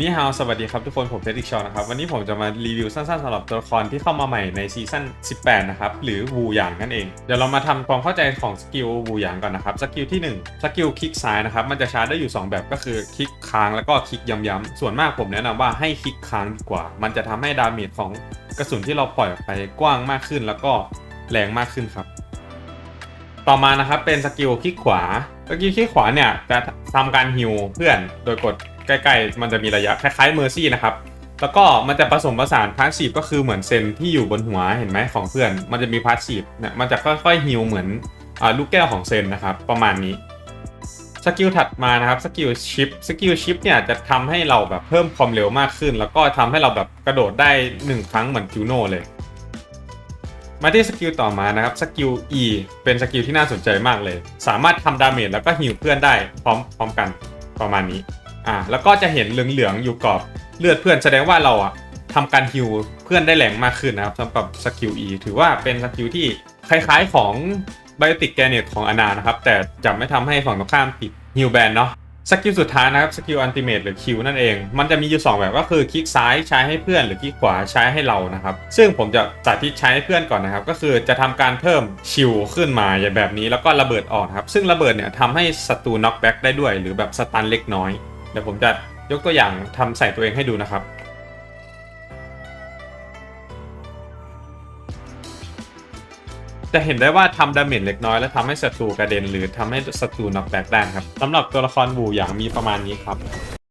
นี่ฮาวสวัสดีครับทุกคนผมเพชรดิกชอนะครับ วันนี้ผมจะมารีวิวสั้นๆสำหรับตัวละครที่เข้ามาใหม่ในซีซั่น 18 นะครับ หรือวูหยางนั่นเอง เดี๋ยวเรามาทำความเข้าใจของสกิลวูหยางก่อนนะครับ สกิลที่ 1 สกิลคลิกซ้ายนะครับ มันจะชาร์จได้อยู่ 2 แบบก็คือคลิกค้างแล้วก็คลิกย้ำๆ ส่วนมากผมแนะนำว่าให้คลิกค้างดีกว่า มันจะทำให้ดาเมจของกระสุนที่เราปล่อยออกไปกว้างมากขึ้น แล้วก็แรงมากขึ้นครับต่อมานะครับเป็นสกิลคลิกขวาสกิลคลิกขวาเนี่ยจะทำการฮิวเพื่อนโดยกด ใกล้ๆ มันจะมีระยะคล้ายๆเมอร์ซี่นะครับแล้วก็มันจะผสมผสานพาสซีฟก็คือเหมือนเซนที่อยู่บนหัวเห็นไหมของเพื่อน มันจะมีพาสซีฟเนี่ยมันจะค่อยๆฮิวเหมือนอลูกแก้วของเซนนะครับ ประมาณนี้สกิลถัดมานะครับสกิลชิปสกิลชิปเนี่ยจะทำให้เราแบบเพิ่มความเร็วมากขึ้น แล้วก็ทำให้เราแบบกระโดดได้ 1 ครั้งเหมือนคิวโนเลย มาที่สกิลต่อมานะครับสกิล E เป็นสกิลที่น่าสนใจมากเลย สามารถทำดาเมจแล้วก็ฮิวเพื่อนได้พร้อมพร้อมกันประมาณนี้ อ่าแล้วก็จะเห็นเหลืองๆอยู่กรอบเลือดเพื่อนแสดงว่าเราอะทำการฮิวเพื่อนได้แรงมากขึ้นนะครับสำหรับสกิล E ถือว่าเป็นสกิลที่คล้ายๆของไบโอติกแกเนตของอนานะครับ แต่จะไม่ทำให้ฝั่งตรงข้ามติดฮิวแบนเนาะสกิลสุดท้ายนะครับสกิลอันติเม e หรือคิวนั่นเอง มันจะมีอยู่ 2 แบบก็คือคลิกซ้ายใช้ให้เพื่อนหรือคลิกขวาใช้ให้เรานะครับ ซึ่งผมจะสาธิตใช้ให้เพื่อนก่อนนะครับ ก็คือจะทำการเพิ่มชิวขึ้นมาอย่างแบบนี้แล้วก็ระเบิดออกครับ ซึ่งระเบิดเนี่ยทำให้ศัตรูน็อกแบ็กได้ด้วย หรือแบบสตันเล็กน้อย เดี๋ยวผมจะยกตัวอย่างทำใส่ตัวเองให้ดูนะครับ จะเห็นได้ว่าทำดาเมจเล็กน้อยแล้วทำให้ศัตรูกระเด็นหรือทำให้ศัตรูน็อกแบกได้ครับสำหรับตัวละครบูอย่างมีประมาณนี้ครับ